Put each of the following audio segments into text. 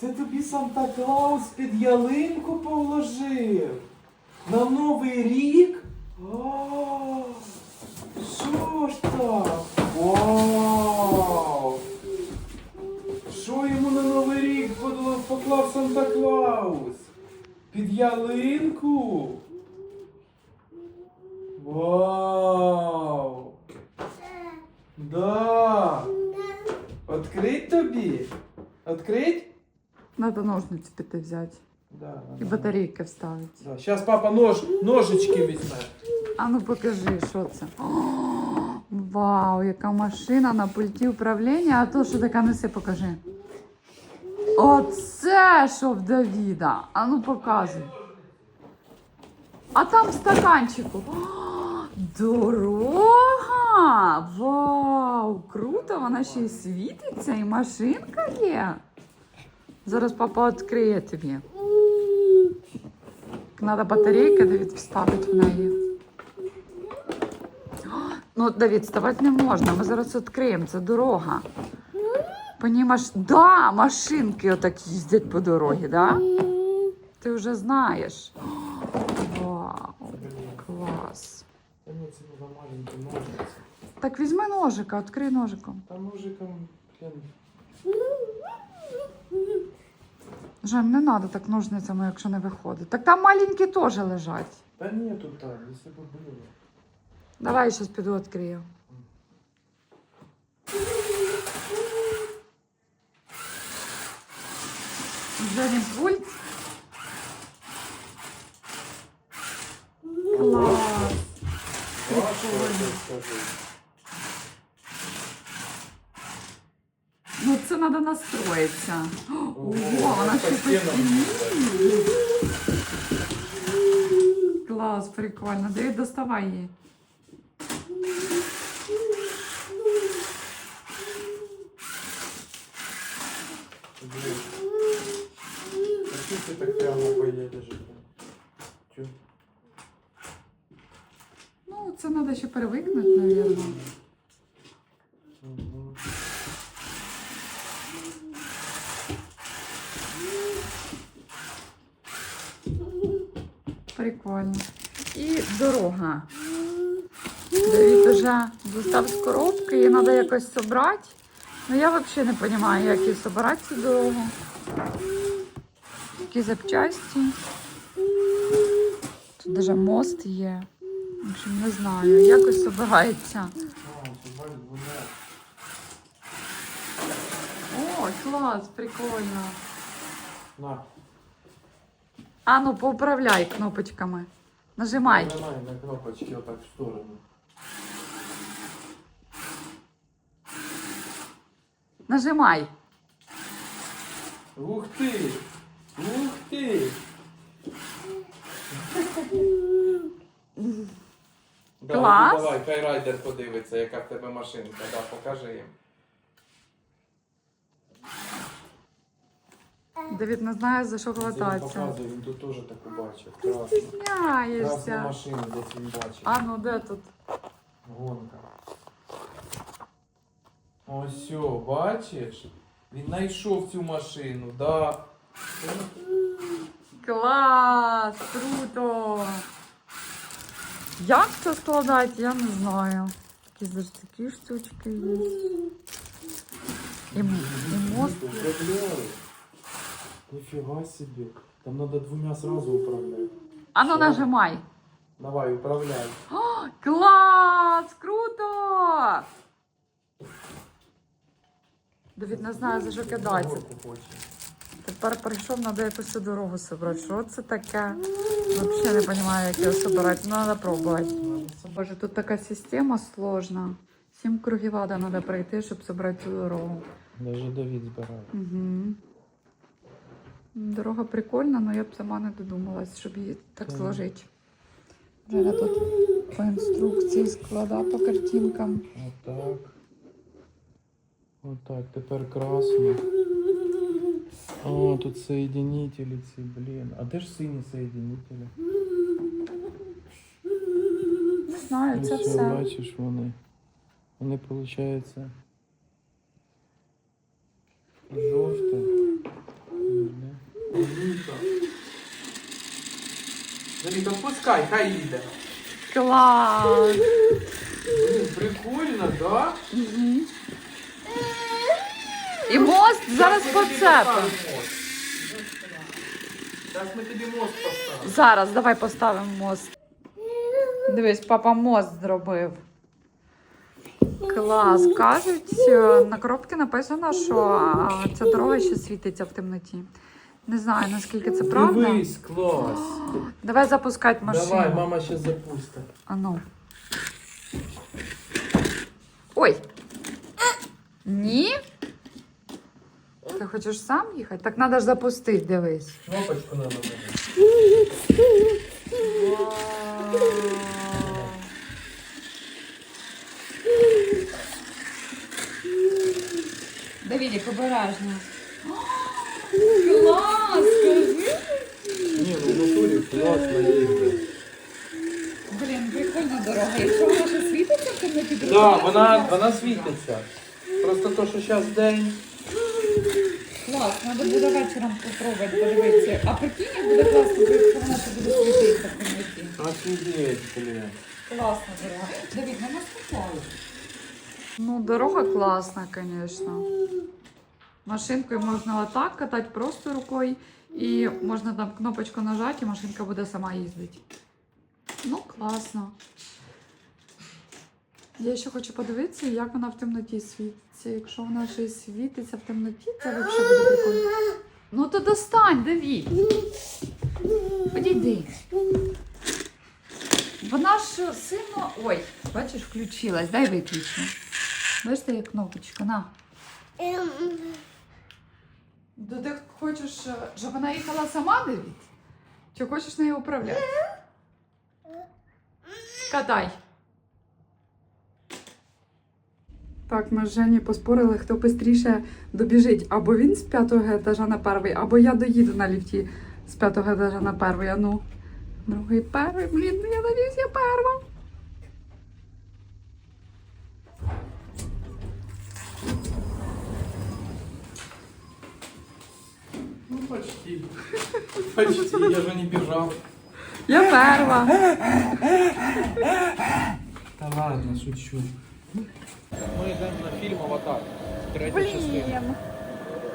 Це тобі Санта Клаус під ялинку положив. На Новий рік? А, Що ж так? Вау! Що йому на Новий рік поклав Санта Клаус? Під ялинку? Вау! Да! Открить тобі? Открить? Надо ножниці піти взяти. Да, І батарейки вставити. Да. Сейчас папа нож, ножички візьме. А ну покажи, що це. О, вау, яка машина на пульті управління, а то що така неси, покажи. Оце що в Давіда. А ну показуй. А там в стаканчику. О, дорога! Вау! Круто! Вона ще й світиться, і машинка є. Зараз папа відкриє тобі. Надо батарейки, Давід, вставити в неї. Ну, Давід, вставати не можна. Ми зараз відкриємо, це дорога. По. Да, машинки отак їздять по дорозі, да? Ти вже знаєш. Вау, клас. Так візьми ножика, відкрий ножиком. Та ножиком, блін. Жень, не треба так ножницями, якщо не виходить. Так там маленькі теж лежать. Та ні, тут так, якщо б було. Давай я зараз піду відкрию. Жені пульт. Клас. Прикольно. Це треба настроїтися. Ого, вона ще постійно. Клас, прикольно. Давид, доставай її. Блін. Ти так прямо поїдеш? Ну, це треба ще перевикнути, мабуть. Мгм. Прикольно. І дорога. Давид вже достав з коробки, її треба якось зібрати. Ну я взагалі не розумію, як її зібрати цю дорогу. Які запчасті. Тут навіть мост є. В общем, не знаю, якось воно. О, клас, прикольно. А ну поуправляй кнопочками. Нажимай. нажимай на кнопочки отак в сторону. Нажимай. Ух ти! Ух ти! Давай, Клас. Давай, хай райдер подивиться, яка в тебе машинка. Да, покажи їм. Давид не знає, за що хвататися. показує, він тут теж таку бачив. Ти. Красну стісняєшся. машину десь він бачив. А ну де тут? Гонка. Ось все, бачиш? Він знайшов цю машину, да. Клас! Круто! Як це складати, я не знаю. Якісь даже такі штучки є. І, м- і мост. Нифига себе. Там надо двумя сразу управлять. А ну нажимай. Давай, управляй. О, клас! Круто! Давід не знає, за що кидається. Горку хоче. Тепер прийшов, треба якусь цю дорогу собрати. Що це таке? Взагалі не розумію, як його собирати. Ну, треба пробувати. Боже, тут така система сложна. Сім кругів ада треба пройти, щоб зібрати цю дорогу. Даже Давид збирає. Угу. Дорога прикольна, але я б сама не додумалась, щоб її так зложити. Вже тут по інструкції склада по картинкам. Отак. Отак, тепер красно. О, тут соединителі ці, блін. А де ж сині соединителі? Не знаю, це все. бачиш вони. Вони, виходить, жовте, Віка. Віка, пускай, хай. Клас! Блін, Прикольно, да? І мост зараз Щас ми Зараз ми тобі мост поставимо. Зараз давай поставимо мост. Дивись, папа мост зробив. Клас. Кажуть, е, на коробці написано, що ця дорога ще світиться в темноті. Не знаю, наскільки це правда. Дивись, клас. Давай запускати машину. Давай, мама ще запустить. А ну. Ой. Ні? Ти хочеш сам їхати? Так треба ж запустити, дивись. Кнопочку нажати. Давідік, обережно. Клас! Скажи! Ні, ну в натурі класно їздить. Блін, прикольна дорога. Якщо вона ще світиться то Да, класно. вона, вона світиться. Просто то, що зараз день. Клас, треба буде вечором попробувати подивитися. А прикинь, як буде класно, якщо вона ще буде світитися в темноті. Офігеть, блін. Класна дорога. Давид, не наступай. Ну, дорога класна, звісно. Машинкою можна отак катати просто рукою. І можна там кнопочку нажати, і машинка буде сама їздити. Ну, класно. Я ще хочу подивитися, як вона в темноті світиться. Якщо вона ще світиться в темноті, це взагалі буде прикольно. Ну то достань, Давід. Підійди. Вона ж сильно. Ой, бачиш, включилась. Дай виключу. Бачите, є кнопочка, на. То ти хочеш, е, щоб вона їхала сама, Давід? Чи хочеш нею управляти? Катай. Так, ми з Жені поспорили, хто швидше добіжить. Або він з п'ятого етажа на перший, або я доїду на ліфті з п'ятого етажа на перший. А ну. Другий перший, блін, я надіюсь, я перша. Почти. Почти, я же не бежал. Я перва. Да ладно, шучу. Ми йдемо на фільм Аватар. Третя частина.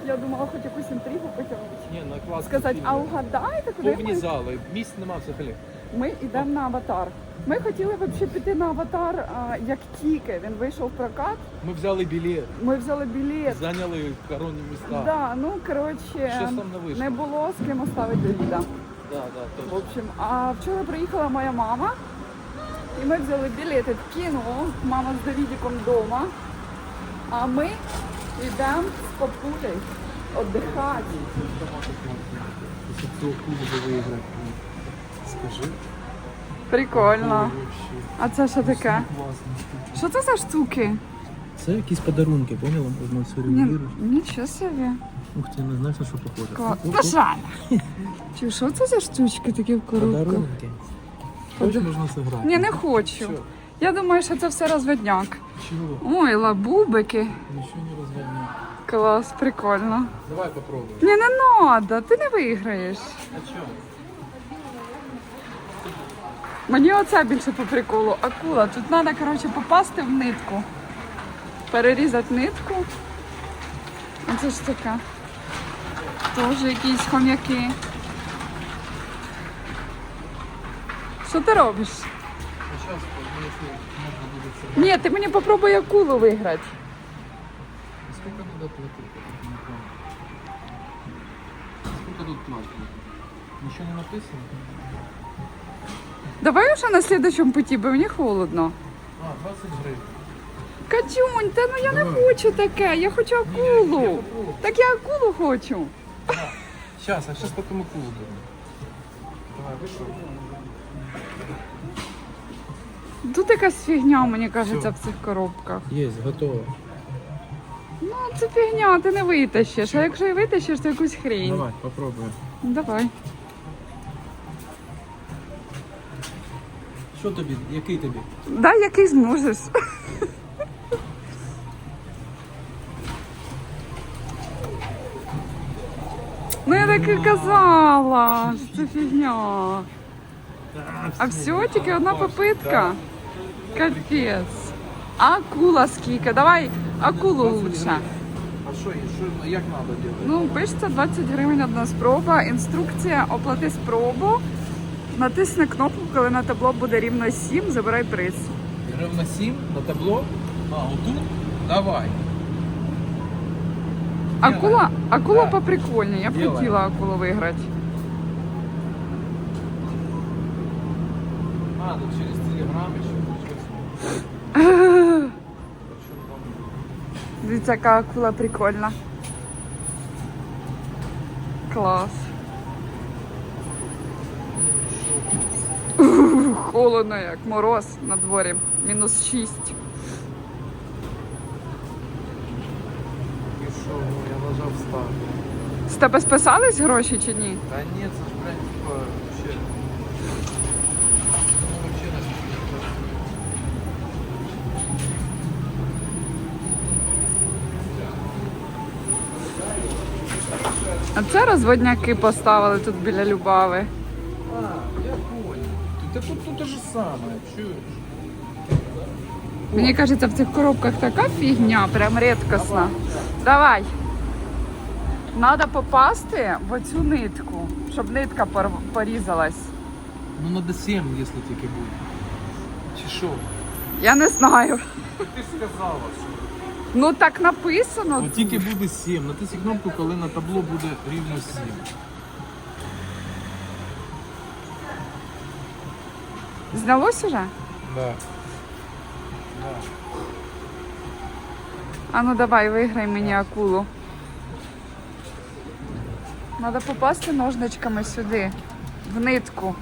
Я думала, хоч якусь інтригу потягнути. Ні, на клас. Сказати, а угадайте, куди Повні ми? зали, місць нема взагалі. Ми йдемо на аватар. Ми хотіли взагалі піти на аватар, а, як тільки він вийшов в прокат. Ми взяли білет, Ми взяли білет. зайняли коронні міста. Да, ну коротше, там не вийшло. не було з ким оставити Давіда. Да, да, В точно. общем, а вчора приїхала моя мама, і ми взяли білети в кіно. Мама з Давідіком вдома. А ми йдемо з папулею віддихати. Якщо цього клубу виграти. Скажи. Прикольно. А це що таке? Що це за штуки? Це якісь подарунки, поняла? Ні, регулюєш. нічого собі. Ух ти, не знаєш, на що похоже. Та. Жанна. Чи що це за штучки такі в коробках? Подарунки. Хочеш, можна зіграти. Ні, не хочу. Я думаю, що це все розводняк. Чого? Ой, лабубики. Нічого не розвальне. Клас, прикольно. Давай попробуємо. Ні, не надо, ти не виграєш. А чого? Мені оце більше по приколу. Акула. Тут треба, коротше, попасти в нитку. Перерізати нитку. Оце ж таке. Теж якісь хом'яки. Що ти робиш? Буде. Ні, ти мені попробуй акулу виграти. Так не помню. Сколько тут платить? Ничего не написано? Давай уже на следующем путі, бо мені холодно. А, 20 гривен. Катюнь, та ну я не хочу таке, я хочу я акулу. попробую. Так я акулу хочу. Сейчас, а сейчас пока мы кулу будем. Давай, вышел. Тут якась фігня, мені кажеться, Всё. в цих коробках. Є, готово. Ну, це фігня, ти не витащиш. А якщо і витащиш, то якусь хрінь. Давай, попробуємо. Давай. Що тобі? Який тобі? Дай який зможеш. Ну я так і казала, що це фігня. А все, тільки одна попитка. Капець. Акула скільки? Давай акулу лучше. А що, що, як треба робити? Ну, пишеться 20 гривень одна спроба. Інструкція оплати спробу. Натисни кнопку, коли на табло буде рівно 7, забирай приз. Рівно 7 на табло. А, отут? Давай. Акула, акула Да. поприкольнее. Я б Делаем. хотіла акулу виграти. А, тут через телеграм ще. Дивіться, яка акула прикольна. Клас. Ух, Холодно, як мороз на дворі. Мінус 6. І що, ну, я нажав старт. З тебе списались гроші чи ні? Та ні, це ж, блядь, типа, вообще... Ну, вообще не смішно. А це розводняки поставили тут біля Любави. А, я понял. Тут, тут, те же самое, чуєш? Мені кажеться, в цих коробках така фігня, прям рідкісна. Давай. Надо попасти в оцю нитку, щоб нитка пор- порізалась. Ну, надо 7, якщо тільки буде. Чи що? Я не знаю. Ти ж сказала, що... Ну так написано. От тільки буде 7. Натисни кнопку, коли на табло буде рівно 7. Знялось уже? Да. А ну давай, виграй мені акулу. Надо попасти ножничками сюди, в нитку.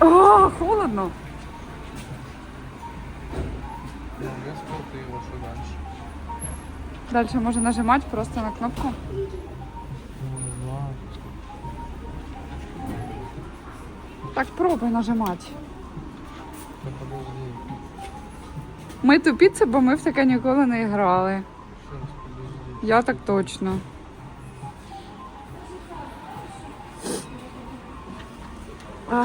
О, холодно. Ну, я що дальше. Дальше можна нажимати просто на кнопку. Так, пробуй нажимати. Ми тупіці, бо ми в таке ніколи не грали. Я так точно. А.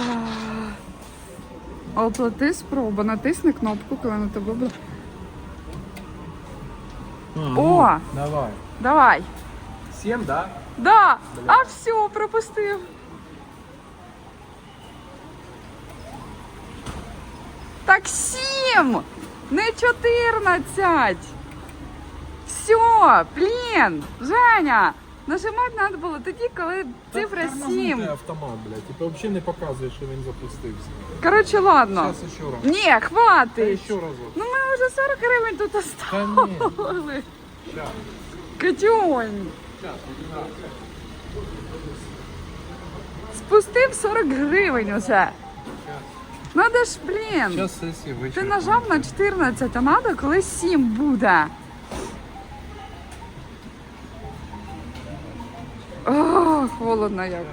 Оплати спробу, натисни кнопку, коли на тебе буде. О! ну, Давай. Давай. 7, да? Да! А все, пропустив. Так сім! Не 14! Все, блін! Женя! Нажимати треба було тоді, коли цифра Та 7. ти автомат, блядь. Типа взагалі не показує, що він запустився. Коротше, ладно. Зараз ще раз. Ні, хватить. ще разок. Ну ми вже 40 гривень тут Та ні. оставили. Щас. Катюнь. Щас, Спустив 40 гривень уже. Надо ж, блін. Зараз сесія Ти вичерпана. нажав на 14, а надо, коли 7 буде. О, холодно як.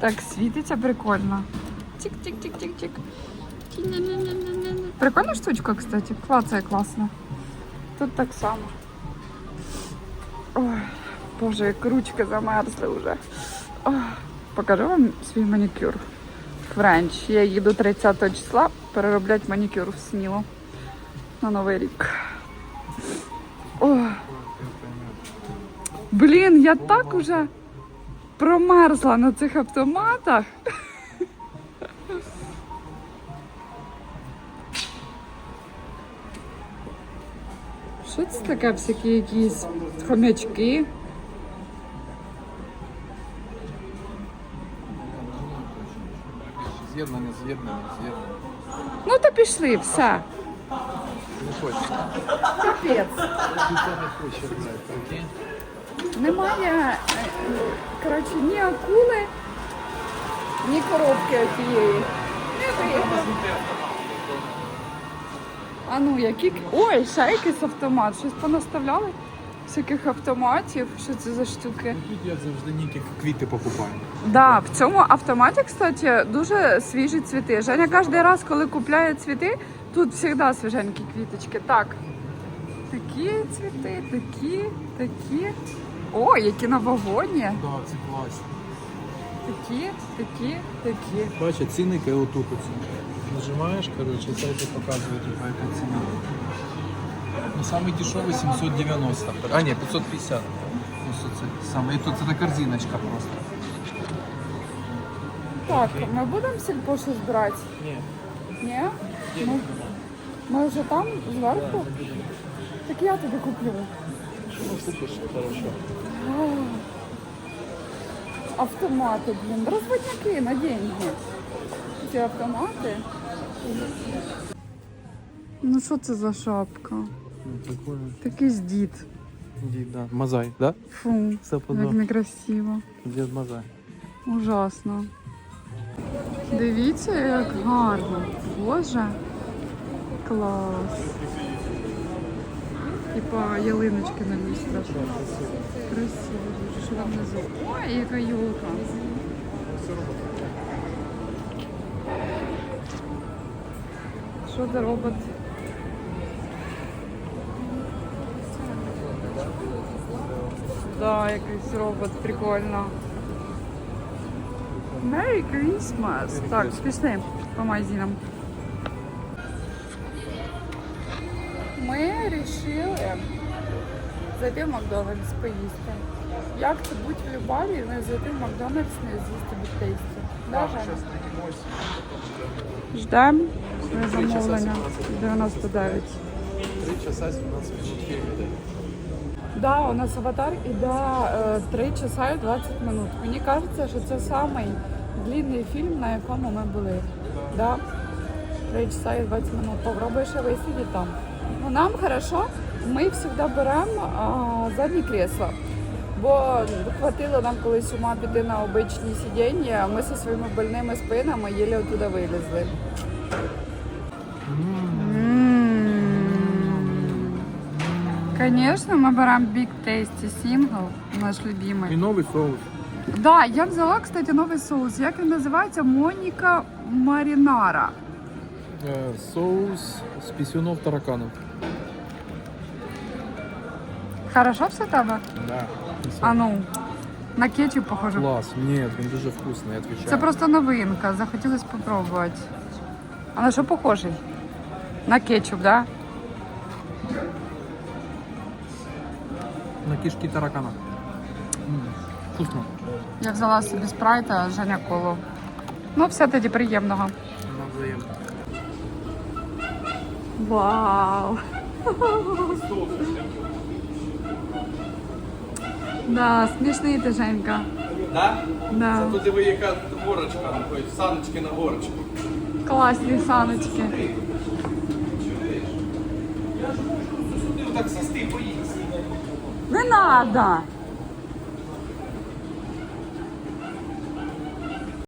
Так, світиться прикольно. Тік-тік-тік-тік-тік. Ті-ня-ня-ня-ня-ня. Прикольна штучка, кстати. Клацає класно. Тут так само. Ой, боже, як ручки замерзли вже. Ой, покажу вам свій манікюр. Френч. Я їду 30 числа переробляти манікюр в сніло на Новий рік. Ой. Блін, я так уже промерзла на цих автоматах. Що це таке? Всякі якісь хомячки? З'єднання, з'єднання, з'єднання. Ну то пішли, все. Не хоче. Капець. Не хоче, прикинь. Немає, е, коротше, ні акули, ні коробки тієї. Не виграв. А ну, які. к- Ой, ще якийсь автомат. Щось понаставляли всяких автоматів. Що це за штуки? Тут я завжди ніки квіти покупаю. Да, в цьому автоматі, кстати, дуже свіжі цвіти. Женя кожен раз, коли купляє цвіти, тут завжди свіженькі квіточки. Так. Такі цвіти, такі, такі. О, які новогодні. Да, це класно. Такі, такі, такі. Бачиш, цінники отут. Нажимаєш, коротше, це тобі показує, яка ціна. Ну, самий дешевий 790. А, ні, 550. Ось це саме. Тут це корзиночка просто. Так, ми будемо сільпо щось брати? Ні. Ні? Ми, ми вже там, зверху? Так я тобі куплю. Ну, купиш, хорошо. Автомати, блін, розводняки на деньги. Ці автомати. Ну що це за шапка? Ну, прикольно. Такий дід. Дід, да. Мазай, да? Фу, Все як подобно. некрасиво. Дід Мазай. Ужасно. Дивіться, як гарно. Боже. Клас. Типа ялиночки на люстрах. Красиво дуже, що там внизу. Ой, яка юлка. Що за робот? Да, якийсь робот, прикольно. Merry Christmas! Так, пішли по магазинам. Ми вирішили зайти в Макдональдс поїсти. Як це бути в Любаві, не зайти в Макдональдс, не з'їсти біктейсті? Да? Ждемо своє замовлення 99. 3 часа 17 минут. Да, у нас аватар іде е, 3 часа і 20 минут. Мені кажеться, що це самий длинний фільм, на якому ми були. Да? 3 часа і 20 минут. Попробуй ще там. Ну, нам хорошо, ми завжди беремо задні крісла. Бо хватило нам колись ума піти на обичні сидіння, ми зі своїми больними спинами єлі оттуда вилізли. Конечно, мы берем Big Tasty Single, наш І любимый. новий соус. Да, я взяла, кстати, новий соус. Як він називається? Моніка Марінара. Е, Соус з пісюнов тараканів. Хорошо все в тебе? Да. А ну, на кетчуп похоже. Клас. Ні, він дуже вкусний, я відвічаю. Це просто новинка, захотілося спробувати. А на що похожий? На кетчуп, да? На кишки таракана. М, Вкусно. Я взяла собі спрайта, Женя колу. Ну, все тоді приємного. Навзаєм. Вау! Да, смішний ти, Женька. Да? Да. Тут диви, яка горочка, ой, саночки на горочку. Класні саночки. Ти так сісти і поїсти. Не.